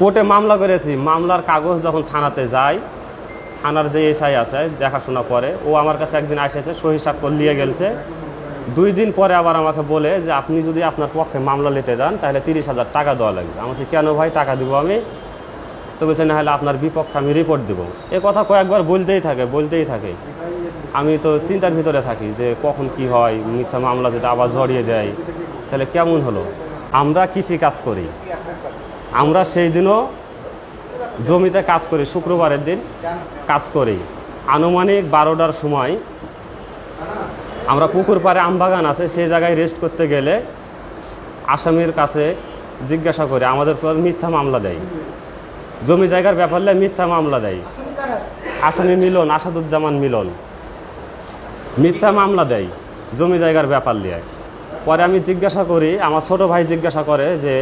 কোর্টে মামলা করেছি মামলার কাগজ যখন থানাতে যায় থানার যে এসআই আছে দেখাশোনা করে ও আমার কাছে একদিন আসেছে সহি স্বাক্ষর নিয়ে গেলছে। দুই দিন পরে আবার আমাকে বলে যে আপনি যদি আপনার পক্ষে মামলা নিতে যান তাহলে তিরিশ হাজার টাকা দেওয়া লাগবে। বলছি, কেন ভাই? টাকা দিব আমি? তো বলছে না হলে আপনার বিপক্ষে আমি রিপোর্ট দেবো। এ কথা কয়েকবার বলতেই থাকে বলতেই থাকে। আমি তো চিন্তার ভিতরে থাকি যে কখন কি হয় মিথ্যা মামলা যদি আবার জড়িয়ে দেয় তাহলে কেমন হলো? আমরা কৃষি কাজ করি। আমরা সেই দিনও জমিতে কাজ করি, শুক্রবারের দিন কাজ করি। আনুমানিক বারোটার সময় আমরা পুকুর পাড়ে আমবাগান আছে, সেই জায়গায় রেস্ট করতে গেলে আসামির কাছে জিজ্ঞাসা করে, আমাদের পর মিথ্যা মামলা দেয়? জমি জায়গার ব্যাপারে মিথ্যা মামলা দেয়। আসামি মিলন, আসাদুজ্জামান মিলন। মিথ্যা মামলা দেয় জমি জায়গার ব্যাপার নিয়ে। পরে আমি জিজ্ঞাসা করি, আমার ছোট ভাই জিজ্ঞাসা করে যে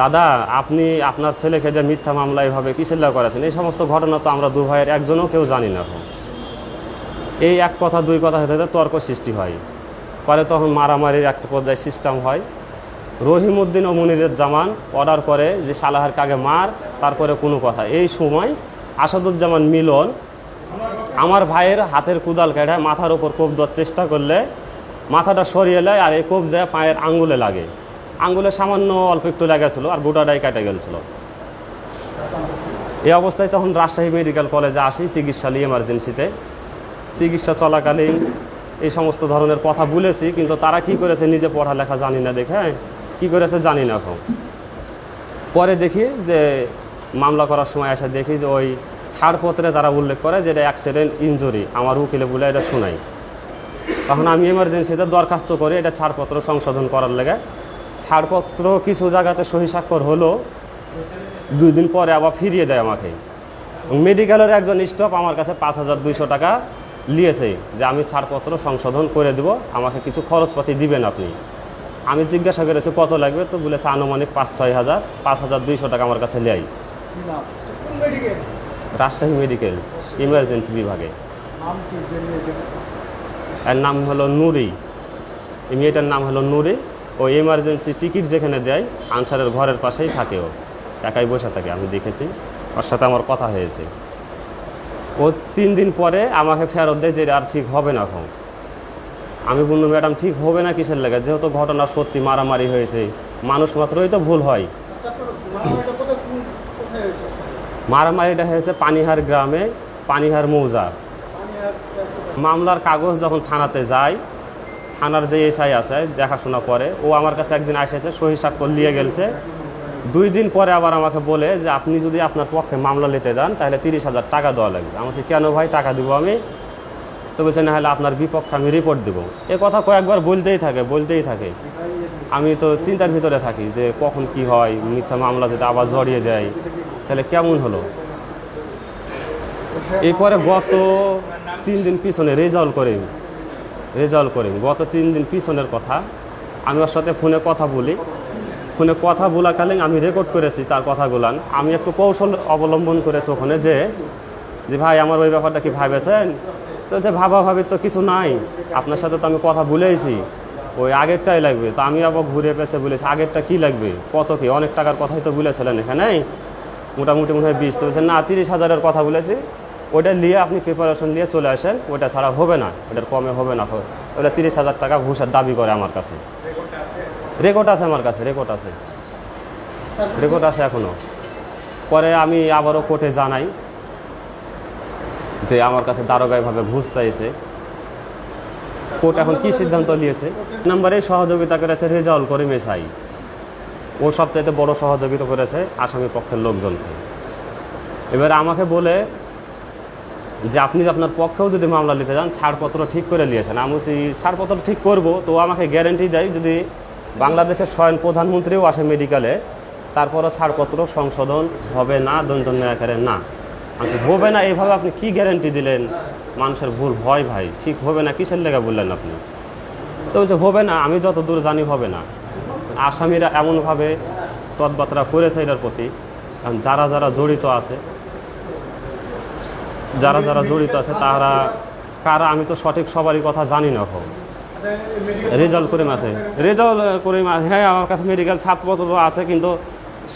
দাদা, আপনি আপনার ছেলেকে দিয়ে মিথ্যা মামলা এভাবে কিসের লাগা করেছেন? এই সমস্ত ঘটনা তো আমরা দু ভাইয়ের একজনও কেউ জানি না। এখন এই এক কথা, দুই কথা হতে হতে তর্ক সৃষ্টি হয়। পরে তখন মারামারির একটা পর্যায়ে সিস্টেম হয়। রহিমউদ্দিন ও মনিরের জামান অর্ডার করে যে, সালাহার কাগে মার, তারপরে কোনো কথা। এই সময় আসাদুজ্জামান মিলন আমার ভাইয়ের হাতের কুদাল কেটে মাথার ওপর কোপ দেওয়ার চেষ্টা করলে মাথাটা সরিয়ে নেয় আর এই কোপ যায় পায়ের আঙ্গুলে লাগে। আঙ্গুলে সামান্য অল্প একটু লেগেছিলো আর গোটাটাই কেটে গেছিল এই অবস্থায় তখন রাজশাহী মেডিকেল কলেজে আসি চিকিৎসা নিয়ে এমার্জেন্সিতে চিকিৎসা চলাকালীন এই সমস্ত ধরনের কথা বলেছি, কিন্তু তারা কি করেছে নিজে পড়ালেখা জানি না দেখে কি করেছে জানি না এখন। পরে দেখি যে মামলা করার সময় এসে দেখি যে ওই ছাড়পত্রে তারা উল্লেখ করে যে এটা অ্যাক্সিডেন্ট ইনজুরি আমার উকিলে বলে এটা শোনাই। তখন আমি এমার্জেন্সিতে দরখাস্ত করি, এটা ছাড়পত্র সংশোধন করার লেগে ছাড়পত্র কিছু জায়গাতে সহি স্বাক্ষর হলো দুই দিন পরে আবার ফিরিয়ে দেয় আমাকে। মেডিকেলের একজন স্টাফ আমার কাছে পাঁচ হাজার দুইশো টাকা নিয়েছে যে আমি ছাড়পত্র সংশোধন করে দেব আমাকে কিছু খরচপাতি দিবেন আপনি। আমি জিজ্ঞাসা করেছি কত লাগবে? তো বলেছে আনুমানিক পাঁচ ছয় হাজার পাঁচ হাজার দুইশো টাকা আমার কাছে নেয় রাজশাহী মেডিকেল ইমার্জেন্সি বিভাগে। এর নাম হলো নুরি। এই মেয়েটার নাম হলো নুরি। ও এমার্জেন্সি টিকিট যেখানে দেয়, আনসারের ঘরের পাশেই থাকে ও একাই বসে থাকে, আমি দেখেছি। ওর সাথে আমার কথা হয়েছে। ও তিন দিন পরে আমাকে ফেরত দেয় যে আর ঠিক হবে না এখন। আমি বললাম, ম্যাডাম, ঠিক হবে না কিসের লেগে? যেহেতু ঘটনা সত্যি মারামারি হয়েছে, মানুষ মাত্রই তো ভুল হয়। মারামারিটা হয়েছে পানিহার গ্রামে, পানিহার মৌজা? মামলার কাগজ যখন থানাতে যায় থানার যে এসআই আছে দেখাশোনা করে ও আমার কাছে একদিন আসেছে সহি স্বাক্ষর নিয়ে গেলছে। দুই দিন পরে আবার আমাকে বলে যে আপনি যদি আপনার পক্ষে মামলা নিতে যান তাহলে তিরিশ হাজার টাকা দেওয়া লাগবে। আমি বলছি, কেন ভাই? টাকা দিব আমি? তো বলছে না হলে আপনার বিপক্ষে আমি রিপোর্ট দেবো। এ কথা কয়েকবার বলতেই থাকে বলতেই থাকে। আমি তো চিন্তার ভিতরে থাকি যে কখন কি হয় মিথ্যা মামলা যদি আবার জড়িয়ে দেয় তাহলে কেমন হলো? এরপরে গত তিন দিন পিছনে রেজাল্ট করি রেজাল্ট করি। গত তিন দিন পিছনের কথা। আমি ওর সাথে ফোনে কথা বলি। ফোনে কথা বলাকালীন আমি রেকর্ড করেছি তার কথাগুলান আমি একটু কৌশল অবলম্বন করেছি ওখানে যে যে ভাই, আমার ওই ব্যাপারটা কি ভাবেছেন? তো যে ভাবা ভাবির তো কিছু নাই। আপনার সাথে তো আমি কথা বলেইছি। ওই আগেরটাই লাগবে। তো আমি আবার ঘুরে পেছে বলেছি, আগেরটা কি লাগবে? কত কি? অনেক টাকার কথাই তো বলেছিলেন এখানে মোটামুটি মনে হয় বিশ। তো না, তিরিশ হাজারের কথা বলেছি। ওটা নিয়ে আপনি প্রিপারেশন নিয়ে চলে আসেন ওটা ছাড়া হবে না ওটার কমে হবে না ওটা তিরিশ হাজার টাকা ঘুষের দাবি করে আমার কাছে। রেকর্ড আছে? আমার কাছে রেকর্ড আছে। রেকর্ড আছে এখনও পরে আমি আবারও কোর্টে জানাই যে আমার কাছে দারোগাইভাবে ঘুষ চাইছে। কোর্ট এখন কি সিদ্ধান্ত নিয়েছে? নাম্বারে সহযোগিতা করেছে রেজাউল করিম এসাই ও সবচাইতে বড় সহযোগিতা করেছে আসামি পক্ষের লোকজনকে। এবার আমাকে বলে যে আপনি আপনার পক্ষেও যদি মামলা নিতে যান ছাড়পত্র ঠিক করে নিয়েছেন। আমি বলছি ছাড়পত্র ঠিক করব, তো আমাকে গ্যারেন্টি দেয় যদি বাংলাদেশের স্বয়ং প্রধানমন্ত্রীও আসে মেডিকেলে তারপরও ছাড়পত্র সংশোধন হবে না দন্তন্য আকারে না। আমি হবে না, এইভাবে আপনি কি গ্যারেন্টি দিলেন? মানুষের ভুল হয় ভাই, ঠিক হবে না, কিসের লেগে বললেন আপনি? তো বলছে, হবে না, আমি যত দূর জানি হবে না। আসামিরা এমনভাবে তৎবার্তা করেছে এটার প্রতি। কারণ যারা যারা জড়িত আছে যারা যারা জড়িত আছে তারা কারা, আমি তো সঠিক সবারই কথা জানি না এখন। রেজাল্ট করে আছে। রেজাল্ট করে হ্যাঁ আমার কাছে মেডিকেল ছাত্রপত্র আছে, কিন্তু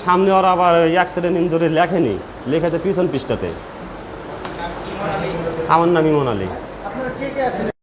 সামনে ওরা আবার অ্যাক্সিডেন্ট ইঞ্জুরি লেখেনি, লেখেছে পিছন পৃষ্ঠাতে। আমার নাম ইমন আলী